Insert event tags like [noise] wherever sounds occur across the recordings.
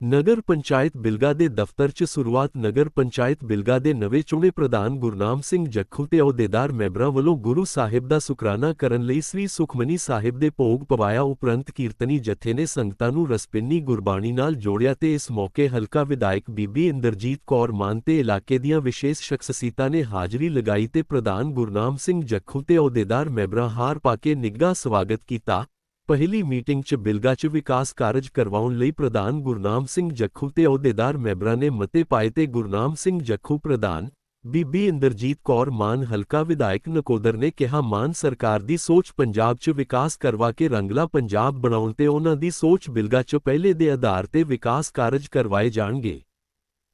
ਨਗਰ ਪੰਚਾਇਤ ਬਿਲਗਾ ਦੇ ਦਫ਼ਤਰ 'ਚ ਸ਼ੁਰੂਆਤ ਨਗਰ ਪੰਚਾਇਤ ਬਿਲਗਾ ਦੇ ਨਵੇਂ ਚੁਣੇ ਪ੍ਰਧਾਨ ਗੁਰਨਾਮ ਸਿੰਘ ਜੱਖੂ ਤੇ ਅਹੁਦੇਦਾਰ ਮੈਂਬਰਾਂ ਵੱਲੋਂ ਗੁਰੂ ਸਾਹਿਬ ਦਾ ਸ਼ੁਕਰਾਨਾ ਕਰਨ ਲਈ ਸ੍ਰੀ ਸੁਖਮਨੀ ਸਾਹਿਬ ਦੇ ਭੋਗ ਪਵਾਇਆ। ਉਪਰੰਤ ਕੀਰਤਨੀ ਜਥੇ ਨੇ ਸੰਗਤਾਂ ਨੂੰ ਰਸਪਿੰਨੀ ਗੁਰਬਾਣੀ ਨਾਲ ਜੋੜਿਆ ਤੇ ਇਸ ਮੌਕੇ ਹਲਕਾ ਵਿਧਾਇਕ ਬੀਬੀ ਇੰਦਰਜੀਤ ਕੌਰ ਮਾਨ ਤੇ ਇਲਾਕੇ ਦੀਆਂ ਵਿਸ਼ੇਸ਼ ਸ਼ਖਸੀਅਤਾਂ ਨੇ ਹਾਜ਼ਰੀ ਲਗਾਈ ਤੇ ਪ੍ਰਧਾਨ ਗੁਰਨਾਮ ਸਿੰਘ ਜੱਖੂ ਤੇ ਅਹੁਦੇਦਾਰ ਮੈਂਬਰਾਂ ਹਾਰ ਪਾ ਕੇ ਨਿੱਘਾ ਸਵਾਗਤ ਕੀਤਾ। ਪਹਿਲੀ ਮੀਟਿੰਗ 'ਚ ਬਿਲਗਾ 'ਚ ਵਿਕਾਸ ਕਾਰਜ ਕਰਵਾਉਣ ਲਈ ਪ੍ਰਧਾਨ ਗੁਰਨਾਮ ਸਿੰਘ ਜੱਖੂ ਤੇ ਅਹੁਦੇਦਾਰ ਮੈਂਬਰਾਂ ਨੇ ਮਤੇ ਪਾਏ ਤੇ ਗੁਰਨਾਮ ਸਿੰਘ ਜੱਖੂ ਪ੍ਰਧਾਨ ਬੀਬੀ ਇੰਦਰਜੀਤ ਕੌਰ ਮਾਨ ਹਲਕਾ ਵਿਧਾਇਕ ਨਕੋਦਰ ਨੇ ਕਿਹਾ ਮਾਨ ਸਰਕਾਰ ਦੀ ਸੋਚ ਪੰਜਾਬ 'ਚ ਵਿਕਾਸ ਕਰਵਾ ਕੇ ਰੰਗਲਾ ਪੰਜਾਬ ਬਣਾਉਣ ਤੇ ਉਹਨਾਂ ਦੀ ਸੋਚ ਬਿਲਗਾ 'ਚ ਪਹਿਲੇ ਦੇ ਆਧਾਰ ਤੇ ਵਿਕਾਸ ਕਾਰਜ ਕਰਵਾਏ ਜਾਣਗੇ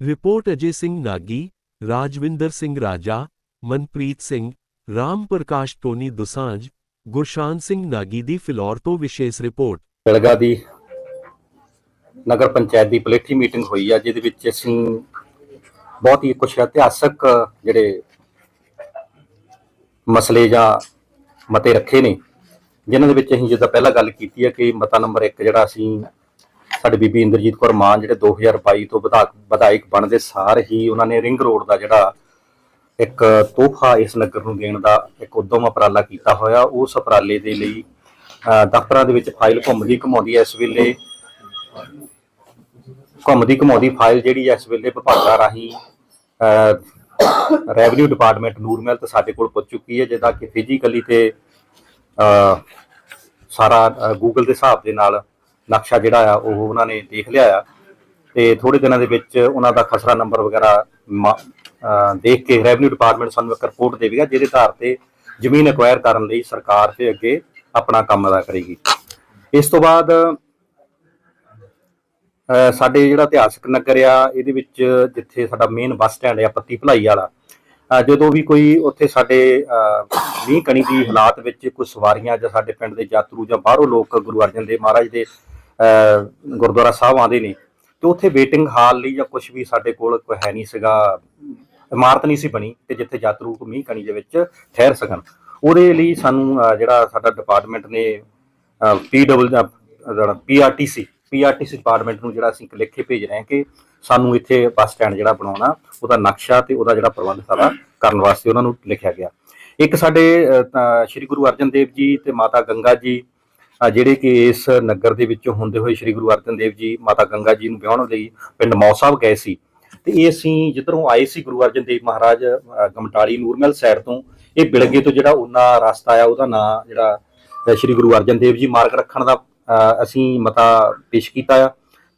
ਰਿਪੋਰਟ ਅਜੇ ਸਿੰਘ ਨਾਗੀ ਰਾਜਵਿੰਦਰ ਸਿੰਘ ਰਾਜਾ ਮਨਪ੍ਰੀਤ ਸਿੰਘ ਰਾਮ ਪ੍ਰਕਾਸ਼ ਟੋਨੀ ਦੁਸਾਂਝ ਗੁਰਸ਼ਾਨ ਸਿੰਘ ਨਾਗੀ ਦੀ ਫਿਲੌਰ ਤੋਂ ਵਿਸ਼ੇਸ਼ ਰਿਪੋਰਟ। ਬਿਲਗਾ ਦੀ ਨਗਰ ਪੰਚਾਇਤ ਦੀ ਪਲੇਠੀ ਮੀਟਿੰਗ ਹੋਈ ਆ, ਜਿਹਦੇ ਵਿੱਚ ਅਸੀਂ ਬਹੁਤ ਹੀ ਕੁਝ ਇਤਿਹਾਸਕ ਜਿਹੜੇ ਮਸਲੇ ਜਾਂ ਮਤੇ ਰੱਖੇ ਨੇ, ਜਿਨ੍ਹਾਂ ਦੇ ਵਿੱਚ ਅਸੀਂ ਜਿੱਦਾਂ ਪਹਿਲਾਂ ਗੱਲ ਕੀਤੀ ਹੈ ਕਿ ਮਤਾ ਨੰਬਰ 1 ਜਿਹੜਾ ਅਸੀਂ ਸਾਡੇ ਬੀਬੀ ਇੰਦਰਜੀਤ ਕੌਰ ਮਾਨ ਜਿਹੜੇ 2022 ਤੋਂ ਵਿਧਾਇਕ ਵਿਧਾਇਕ ਬਣਦੇ ਸਾਰ ਹੀ ਉਹਨਾਂ ਨੇ ਰਿੰਗ ਰੋਡ ਦਾ ਜਿਹੜਾ ਇੱਕ ਤੋਹਫਾ ਇਸ ਨਗਰ ਨੂੰ ਦੇਣ ਦਾ ਇੱਕ ਉਦਮ ਉਪਰਾਲਾ ਕੀਤਾ ਹੋਇਆ। ਉਸ ਉਪਰਾਲੇ ਦੇ ਲਈ ਦਫ਼ਤਰਾਂ ਦੇ ਵਿੱਚ ਫਾਈਲ ਘੁੰਮਦੀ ਘਮਾਉਂਦੀ ਹੈ ਇਸ ਵੇਲੇ, ਘੁੰਮਦੀ ਘਮਾਉਂਦੀ ਫਾਈਲ ਜਿਹੜੀ ਇਸ ਵੇਲੇ ਵਿਭਾਗਾਂ ਰਾਹੀਂ ਰੈਵਨਿਊ ਡਿਪਾਰਟਮੈਂਟ ਨੂਰਮਹਿਲ ਤੇ ਸਾਡੇ ਕੋਲ ਪਹੁੰਚ ਚੁੱਕੀ ਹੈ, ਜਿਹਦਾ ਕਿ ਫਿਜ਼ੀਕਲੀ ਤੇ ਸਾਰਾ ਗੂਗਲ ਦੇ ਹਿਸਾਬ ਦੇ ਨਾਲ ਨਕਸ਼ਾ ਜਿਹੜਾ ਆ, ਉਹ ਉਹਨਾਂ ਨੇ ਦੇਖ ਲਿਆ ਆ। ਤੇ ਥੋੜੇ ਦਿਨਾਂ ਦੇ ਵਿੱਚ ਉਹਨਾਂ ਦਾ ਖਸਰਾ ਨੰਬਰ ਵਗੈਰਾ ਮਾ- ਦੇਖ ਕੇ ਰੈਵਨਿਊ ਡਿਪਾਰਟਮੈਂਟ ਸਾਨੂੰ ਇੱਕ ਰਿਪੋਰਟ ਦੇਵੇਗਾ, ਜਿਹਦੇ ਆਧਾਰ ਤੇ ਜ਼ਮੀਨ ਐਕਵਾਇਰ ਕਰਨ ਲਈ ਸਰਕਾਰ ਤੇ ਅੱਗੇ ਆਪਣਾ ਕੰਮ ਅਦਾ ਕਰੇਗੀ। ਇਸ ਤੋਂ ਬਾਅਦ ਸਾਡੇ ਜਿਹੜਾ ਇਤਿਹਾਸਕ ਨਗਰ ਆ, ਇਹਦੇ ਵਿੱਚ ਜਿੱਥੇ ਸਾਡਾ ਮੇਨ ਬੱਸ ਸਟੈਂਡ ਆ, ਪੱਤੀ ਭਲਾਈ ਵਾਲਾ ਜਦੋਂ ਵੀ ਕੋਈ ਉੱਥੇ ਸਾਡੇ ਮੀਂਹ ਕਣੀ ਦੀ ਹਾਲਾਤ ਵਿੱਚ ਕੋਈ ਸਵਾਰੀਆਂ ਜਾਂ ਸਾਡੇ ਪਿੰਡ ਦੇ ਯਾਤਰੂ ਜਾਂ ਬਾਹਰੋਂ ਲੋਕ ਗੁਰੂ ਅਰਜਨ ਦੇਵ ਮਹਾਰਾਜ ਦੇ ਗੁਰਦੁਆਰਾ ਸਾਹਿਬ ਆਉਂਦੇ ਨੇ, ਤੇ ਉੱਥੇ ਵੇਟਿੰਗ ਹਾਲ ਲਈ ਜਾਂ ਕੁਝ ਵੀ ਸਾਡੇ ਕੋਲ ਕੋਈ ਹੈ ਨਹੀਂ ਸੀਗਾ ਇਮਾਰਤ ਨਹੀਂ ਸੀ ਬਣੀ ਤੇ ਜਿੱਥੇ ਯਾਤਰੂ ਮੀਂਹ ਕਣੀ ਦੇ ਵਿੱਚ ਠਹਿਰ ਸਕਣ। ਉਹਦੇ ਲਈ ਸਾਨੂੰ ਜਿਹੜਾ ਸਾਡਾ ਡਿਪਾਰਟਮੈਂਟ ਨੇ P double PRTC PRTC department ਨੂੰ ਜਿਹੜਾ ਅਸੀਂ ਲਿਖ ਕੇ ਭੇਜ ਰਹੇ ਹਾਂ ਕਿ ਸਾਨੂੰ ਇੱਥੇ ਬੱਸ ਸਟੈਂਡ ਜਿਹੜਾ ਬਣਾਉਣਾ, ਉਹਦਾ ਨਕਸ਼ਾ ਤੇ ਉਹਦਾ ਜਿਹੜਾ ਪ੍ਰਬੰਧ ਸਾਰਾ ਕਰਨ ਵਾਸਤੇ ਉਹਨਾਂ ਨੂੰ ਲਿਖਿਆ ਗਿਆ। ਇੱਕ ਸਾਡੇ ਸ਼੍ਰੀ ਗੁਰੂ ਅਰਜਨ ਦੇਵ ਜੀ ਤੇ ਮਾਤਾ ਗੰਗਾ ਜੀ ਜਿਹੜੇ ਕਿ ਇਸ ਨਗਰ ਦੇ ਵਿੱਚੋਂ ਹੁੰਦੇ ਹੋਏ ਸ਼੍ਰੀ ਗੁਰੂ ਅਰਜਨ ਦੇਵ ਜੀ, ਮਾਤਾ ਗੰਗਾ ਜੀ ਨੂੰ ਵਿਆਹਣ ਲਈ ਪਿੰਡ ਮੌ ਗਏ ਸੀ। ਤੇ ਇਹ ਅਸੀਂ ਜਿੱਧਰੋਂ ਆਏ ਸੀ ਗੁਰੂ ਅਰਜਨ ਦੇਵ ਮਹਾਰਾਜ ਗਮਟਾਲੀ ਨੂਰਮਹਿਲ ਸਾਈਡ ਤੋਂ, ਇਹ ਬਿਲਗੇ ਤੋਂ ਜਿਹੜਾ ਉਹਨਾਂ ਰਸਤਾ ਆ ਉਹਦਾ ਨਾਂ ਜਿਹੜਾ ਸ਼੍ਰੀ ਗੁਰੂ ਅਰਜਨ ਦੇਵ ਜੀ ਮਾਰਗ ਰੱਖਣ ਦਾ ਅਸੀਂ ਮਤਾ ਪੇਸ਼ ਕੀਤਾ ਆ।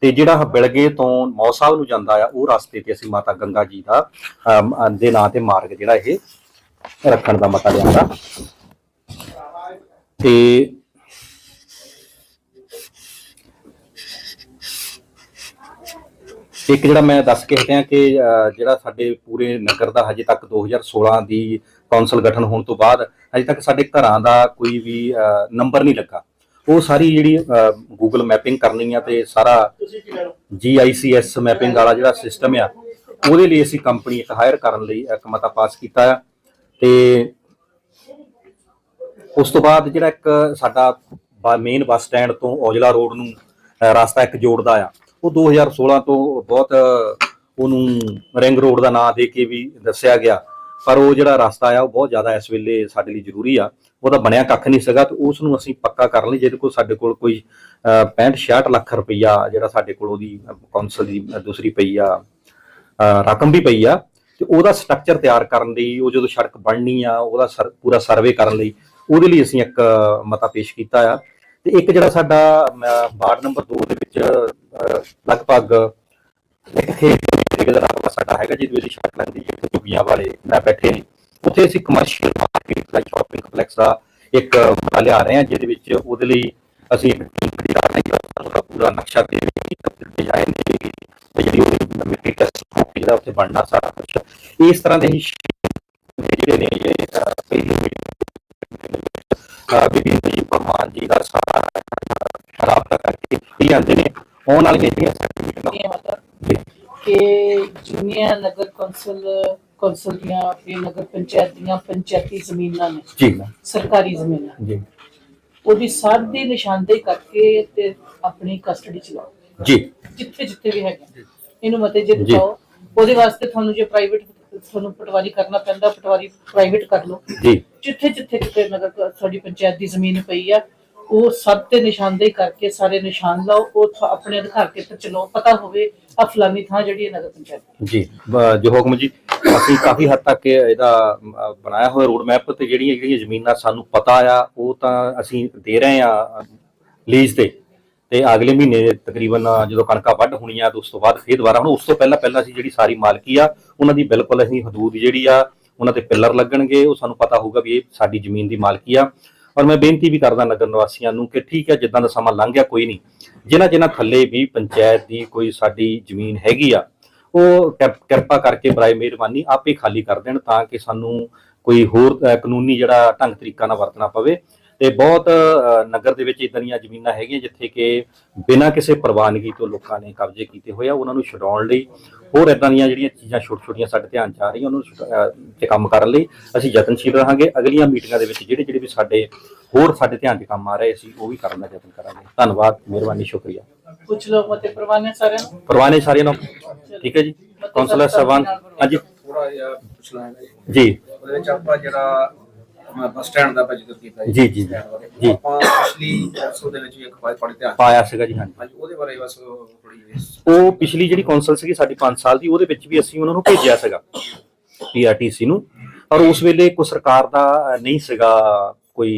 ਤੇ ਜਿਹੜਾ ਬਿਲਗੇ ਤੋਂ ਮੌ ਸਾਹਿਬ ਨੂੰ ਜਾਂਦਾ ਆ, ਉਹ ਰਸਤੇ ਤੇ ਅਸੀਂ ਮਾਤਾ ਗੰਗਾ ਜੀ ਦਾ ਦੇ ਨਾਂ ਤੇ ਮਾਰਗ ਜਿਹੜਾ ਇਹ ਰੱਖਣ ਦਾ ਮਤਾ ਲਿਆਂਦਾ ਤੇ ਇੱਕ ਜਿਹੜਾ ਮੈਂ ਦੱਸ ਕੇ ਹਟਿਆ ਕਿ ਜਿਹੜਾ ਸਾਡੇ ਪੂਰੇ ਨਗਰ ਦਾ ਹਜੇ ਤੱਕ 2016 ਦੀ ਕੌਂਸਲ ਗਠਨ ਹੋਣ ਤੋਂ ਬਾਅਦ ਹਜੇ ਤੱਕ ਸਾਡੇ ਘਰਾਂ ਦਾ ਕੋਈ ਵੀ ਨੰਬਰ ਨਹੀਂ ਲੱਗਾ। ਉਹ ਸਾਰੀ ਜਿਹੜੀ ਗੂਗਲ ਮੈਪਿੰਗ ਕਰਨੀ ਆ ਤੇ ਸਾਰਾ GICS ਮੈਪਿੰਗ ਵਾਲਾ ਜਿਹੜਾ ਸਿਸਟਮ ਆ ਉਹਦੇ ਲਈ ਅਸੀਂ ਕੰਪਨੀ ਇੱਕ ਹਾਇਰ ਕਰਨ ਲਈ ਇੱਕ ਮਤਾ ਪਾਸ ਕੀਤਾ ਆ। ਤੇ ਉਸ ਤੋਂ ਬਾਅਦ ਜਿਹੜਾ ਇੱਕ ਸਾਡਾ ਮੇਨ ਬੱਸ ਸਟੈਂਡ ਤੋਂ ਔਜਲਾ ਰੋਡ ਨੂੰ ਰਸਤਾ ਇੱਕ ਜੋੜਦਾ ਆ। ਉਹ 2016 ਤੋਂ ਬਹੁਤ ਉਹਨੂੰ ਰਿੰਗ ਰੋਡ ਦਾ ਨਾਂ ਦੇ ਕੇ ਵੀ ਦੱਸਿਆ ਗਿਆ। ਪਰ ਉਹ ਜਿਹੜਾ ਰਸਤਾ ਆ, ਉਹ ਬਹੁਤ ਜ਼ਿਆਦਾ ਇਸ ਵੇਲੇ ਸਾਡੇ ਲਈ ਜ਼ਰੂਰੀ ਆ। ਉਹਦਾ ਬਣਿਆ ਕੱਖ ਨਹੀਂ ਸੀਗਾ ਤੇ ਉਸ ਨੂੰ ਅਸੀਂ ਪੱਕਾ ਕਰਨ ਲਈ। ਜਿਹਦੇ ਕੋਲ ਸਾਡੇ ਕੋਲ ਕੋਈ 65 66 ਲੱਖ ਰੁਪਈਆ ਜਿਹੜਾ ਸਾਡੇ ਕੋਲ ਉਹਦੀ ਕੌਂਸਲ ਦੀ ਦੂਸਰੀ ਪਈ ਆ ਰਕਮ ਵੀ ਪਈ ਆ। ਤੇ ਉਹਦਾ ਸਟਰਕਚਰ ਤਿਆਰ ਕਰਨ ਲਈ, ਉਹ ਜਦੋਂ ਸੜਕ ਬਣਨੀ ਆ, ਉਹਦਾ ਸਰ- ਪੂਰਾ ਸਰਵੇ ਕਰਨ ਲਈ, ਉਹਦੇ ਲਈ ਅਸੀਂ ਇੱਕ ਮਤਾ ਪੇਸ਼ ਕੀਤਾ ਆ। ਤੇ ਇੱਕ ਜਿਹੜਾ ਸਾਡਾ ਵਾਰਡ ਨੰਬਰ 2 ਦੇ ਵਿੱਚ ਲਗਭਗ ਇੱਕ ਖੇਤ ਦਾ ਰਕਬਾ ਸਾਡਾ ਹੈਗਾ, ਜਿਹਦੇ ਵਿੱਚ ਸੜਕ ਲੱਗਦੀ ਹੈ ਤੇ ਝੁੱਗੀਆਂ ਵਾਲੇ ਮੈਂ ਬੈਠੇ ਨੇ। ਉੱਥੇ ਅਸੀਂ ਕਮਰਸ਼ੀਅਲ ਮਾਰਕੀਟ ਦਾ ਸ਼ਾਪਿੰਗ ਕੰਪਲੈਕਸ ਦਾ ਇੱਕ ਲਿਆ ਰਹੇ ਹਾਂ, ਜਿਹਦੇ ਵਿੱਚ ਉਹਦੇ ਲਈ ਅਸੀਂ ਇੱਕ ਟੀਮ ਉਹਦਾ ਪੂਰਾ ਨਕਸ਼ਾ ਤੇ ਡਿਜ਼ਾਈਨ ਦੇਗੀ ਜਿਹੜੀ ਉਹ ਮਿੱਟੀ ਟੈਸਟ ਜਿਹੜਾ ਉੱਥੇ ਬਣਨਾ ਸਾਰਾ ਕੁਝ ਇਸ ਤਰ੍ਹਾਂ ਦੇ ਹੀ ਜਿਹੜੇ ਨੇ ਇਹ ਬੀਬੀ ਜੀ ਪਰਮਾਨ ਜੀ ਦਾ ਸਾਰਾ ਰਾਬਤਾ ਕਰਕੇ ਇਹ ਆਉਂਦੇ ਨੇ। ਆਉਣ ਵਾਲੀਆਂ ਜਿਹੜੀਆਂ ਜੀ। ਕਿ ਜਿੰਨੀਆਂ ਨਗਰ ਕੌਂਸਲ ਕੌਂਸਲ ਦੀਆਂ ਤੇ ਨਗਰ ਪੰਚਾਇਤ ਦੀਆਂ ਪੰਚਾਇਤੀ ਜ਼ਮੀਨਾਂ ਨੇ ਜੀ ਸਰਕਾਰੀ ਜ਼ਮੀਨਾਂ ਜੀ। ਉਹਦੀ ਸਾਰੀ ਨਿਸ਼ਾਨਦੇਹੀ ਕਰਕੇ ਤੇ ਆਪਣੀ ਕਸਟਡੀ ਚ ਲਓ। ਜੀ। ਜਿੱਥੇ ਜਿੱਥੇ ਵੀ ਹੈਗੇ। ਇਹਨੂੰ ਮਤੇ ਜੇ ਜੀ। ਦਿਖਾਓ ਉਹਦੇ ਵਾਸਤੇ ਤੁਹਾਨੂੰ ਜੇ ਪ੍ਰਾਈਵੇਟ ਤੁਹਾਨੂੰ ਪਟਵਾਰੀ ਕਰਨਾ ਪੈਂਦਾ ਪਟਵਾਰੀ ਪ੍ਰਾਈਵੇਟ ਕਰ ਲਓ। ਜੀ। ਜਿੱਥੇ ਜਿੱਥੇ ਕਿਤੇ ਨਗਰ ਤੁਹਾਡੀ ਪੰਚਾਇਤ ਦੀ ਜ਼ਮੀਨ ਪਈ ਆ ਉਹ ਸਭ ਤੇ ਨਿਸ਼ਾਨਦੇਹੀ ਕਰਕੇ ਸਾਰੇ ਨਿਸ਼ਾਨ ਲਾਓ ਉਹ ਆਪਣੇ ਅਧਿਕਾਰ ਖੇਤਰ ਚ ਲਓ। ਪਤਾ ਹੋਵੇ ਆ ਫਲਾਨੀ ਥਾਂ ਜਿਹੜੀ ਨਗਰ ਪੰਚਾਇਤ। ਜੀ ਜੋ ਹੁਕਮ ਜੀ ਅਸੀਂ ਕਾਫੀ ਹੱਦ ਤੱਕ ਇਹ- ਇਹਦਾ ਬਣਾਇਆ ਹੋਇਆ ਰੋਡ ਮੈਪ ਤੇ ਜਿਹੜੀਆਂ ਜਿਹੜੀਆਂ ਜ਼ਮੀਨਾਂ ਸਾਨੂੰ ਪਤਾ ਆ ਉਹ ਤਾਂ ਅਸੀਂ ਦੇ ਰਹੇ ਆ ਲੀਜ਼ ਤੇ। ਤੇ ਅਗਲੇ ਮਹੀਨੇ ਤਕਰੀਬਨ ਜਦੋਂ ਕਣਕਾਂ ਵੱਢ ਹੋਣੀਆਂ ਤੇ ਉਸ ਤੋਂ ਬਾਅਦ ਫੇਰ ਦੁਬਾਰਾ, ਹੁਣ ਉਸ ਤੋਂ ਪਹਿਲਾਂ ਪਹਿਲਾਂ ਅਸੀਂ ਜਿਹੜੀ ਸਾਰੀ ਮਾਲਕੀ ਆ, ਉਹਨਾਂ ਦੀ ਬਿਲਕੁਲ ਅਸੀਂ ਹਦੂਦ ਜਿਹੜੀ ਆ, ਉਹਨਾਂ ਤੇ ਪਿੱਲਰ ਲੱਗਣਗੇ, ਉਹ ਸਾਨੂੰ ਪਤਾ ਹੋਊਗਾ ਵੀ ਇਹ ਸਾਡੀ ਜ਼ਮੀਨ ਦੀ ਮਾਲਕੀ ਆ। ਔਰ ਮੈਂ ਬੇਨਤੀ ਵੀ ਕਰਦਾ ਨਗਰ ਨਿਵਾਸੀਆਂ ਨੂੰ ਕਿ ਠੀਕ ਹੈ, ਜਿੱਦਾਂ ਦਾ ਸਮਾਂ ਲੰਘ ਗਿਆ, ਕੋਈ ਨਹੀਂ। ਜਿਨ੍ਹਾਂ ਜਿਨ੍ਹਾਂ ਥੱਲੇ ਵੀ ਪੰਚਾਇਤ ਦੀ ਕੋਈ ਸਾਡੀ ਜ਼ਮੀਨ ਹੈਗੀ ਆ, ਉਹ ਕਿਰ- ਕਿਰਪਾ ਕਰਕੇ ਬਰਾਏ ਮਿਹਰਬਾਨੀ ਆਪੇ ਖਾਲੀ ਕਰ ਦੇਣ ਤਾਂ ਕਿ ਸਾਨੂੰ ਕੋਈ ਹੋਰ ਕਾਨੂੰਨੀ ਜਿਹੜਾ ਢੰਗ ਤਰੀਕਾ ਨਾਲ ਵਰਤਣਾ ਪਵੇ। ਤੇ ਬਹੁਤ ਨਗਰ ਦੇ ਵਿੱਚ ਇਦਾਂ ਦੀਆਂ ਜ਼ਮੀਨਾਂ ਹੈਗੀਆਂ ਜਿੱਥੇ ਕਿ ਬਿਨਾਂ ਕਿਸੇ ਪ੍ਰਵਾਨਗੀ ਤੋਂ ਲੋਕਾਂ ਨੇ ਕਬਜ਼ੇ ਕੀਤੇ ਹੋਏ ਆ ਉਹਨਾਂ ਨੂੰ ਛਡਾਉਣ ਲਈ। ਹੋਰ ਇਦਾਂ ਦੀਆਂ ਜਿਹੜੀਆਂ ਚੀਜ਼ਾਂ ਛੋਟ ਛੋਟੀਆਂ ਸਾਡੇ ਧਿਆਨ ਚ ਆ ਰਹੀਆਂ ਉਹਨਾਂ ਨੂੰ ਤੇ ਕੰਮ ਕਰਨ ਲਈ ਅਸੀਂ ਯਤਨਸ਼ੀਲ ਰਹਾਂਗੇ। ਅਗਲੀਆਂ ਮੀਟਿੰਗਾਂ ਦੇ ਵਿੱਚ ਜਿਹੜੇ ਜਿਹੜੇ ਵੀ ਸਾਡੇ ਹੋਰ ਸਾਡੇ ਧਿਆਨ 'ਚ ਕੰਮ ਆ ਰਹੇ ਸੀ ਉਹ ਵੀ ਕਰਨ ਦਾ ਯਤਨ ਕਰਾਂਗੇ। ਧੰਨਵਾਦ ਮਿਹਰਬਾਨੀ ਸ਼ੁਕਰੀਆ। ਪੁੱਛ ਲਓ ਮਤੇ ਪ੍ਰਵਾਨੇ ਸਾਰਿਆਂ ਨੂੰ? ਪਰਵਾਨੇ ਸਾਰਿਆਂ ਨੂੰ। ਠੀਕ ਹੈ ਜੀ। ਕਾਉਂਸਲਰ ਸਾਹਿਬਾਨ ਹਾਂਜੀ। ਥੋੜਾ ਜਿਹਾ ਪੁੱਛਣਾ ਹੈ ਜੀ। ਉਹਦੇ ਵਿੱਚ ਆਪਾਂ ਜਿਹੜਾ ਆਪਣਾ ਬੱਸ ਸਟੈਂਡ ਦਾ ਆਪਾਂ ਜ਼ਿਕਰ ਕੀਤਾ ਜੀ, ਜੀ, ਜੀ। stand ਬਾਰੇ। ਜੀ। ਆਪਾਂ ਪਿਛਲੀ ਐਪੀਸੋਡ ਦੇ ਵਿੱਚ ਵੀ ਇੱਕ ਪਾਈ ਪੜੀ ਧਿਆਨ ਪਾਇਆ ਸੀਗਾ ਜੀ ਹਾਂਜੀ ਹਾਂਜੀ ਉਹਦੇ ਬਾਰੇ ਬਸ ਥੋੜੀ ਜਿਹੀ ਉਹ ਪਿਛਲੀ ਜਿਹੜੀ ਕੌਂਸਲ ਸੀਗੀ ਸਾਡੀ 5 ਸਾਲ ਦੀ ਉਹਦੇ ਵਿੱਚ ਵੀ ਅਸੀਂ ਉਹਨਾਂ ਨੂੰ ਭੇਜਿਆ ਸੀਗਾ ਪੀਆਰਟੀਸੀ ਨੂੰ ਔਰ ਉਸ ਵੇਲੇ ਕੋਈ ਸਰਕਾਰ ਦਾ ਅਹ, ਨਹੀਂ ਸੀਗਾ ਕੋਈ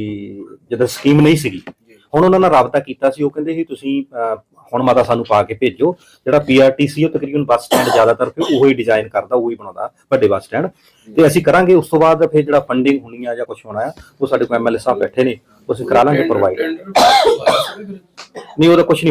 ਜਦੋਂ ਸਕੀਮ ਨਹੀਂ ਸੀਗੀ ਹੁਣ ਉਹਨਾਂ ਨਾਲ ਰਾਬਤਾ ਕੀਤਾ ਸੀ ਉਹ ਕਹਿੰਦੇ ਸੀ ਤੁਸੀਂ ਅਹ, ਹੁਣ ਮਾਤਾ ਸਾਨੂੰ ਪਾ ਕੇ ਭੇਜੋ। ਜਿਹੜਾ ਪੀਆਰਟੀਸੀ ਉਹ ਤਕਰੀਬਨ ਬੱਸ ਸਟੈਂਡ ਜ਼ਿਆਦਾਤਰ ਫਿਰ ਉਹੀ ਡਿਜ਼ਾਈਨ ਕਰਦਾ ਉਹੀ ਬਣਾਉਂਦਾ ਵੱਡੇ ਬੱਸ ਸਟੈਂਡ। ਤੇ ਅਸੀਂ ਕਰਾਂਗੇ ਉਸ ਤੋਂ ਬਾਅਦ ਫਿਰ ਜਿਹੜਾ ਫੰਡਿੰਗ ਹੋਣੀ ਆ ਜਾਂ ਕੁਝ ਹੋਣਾ ਆ ਉਹ ਸਾਡੇ ਕੋਲ ਐਮਐਲਏ ਸਾਹਿਬ ਬੈਠੇ ਨੇ ਉਹ ਅਸੀਂ ਕਰਾ ਲਾਂਗੇ ਪ੍ਰੋਵਾਈਡ [coughs] ਨਹੀਂ ਉਹਦਾ ਕੁਝ ਨਹੀਂ।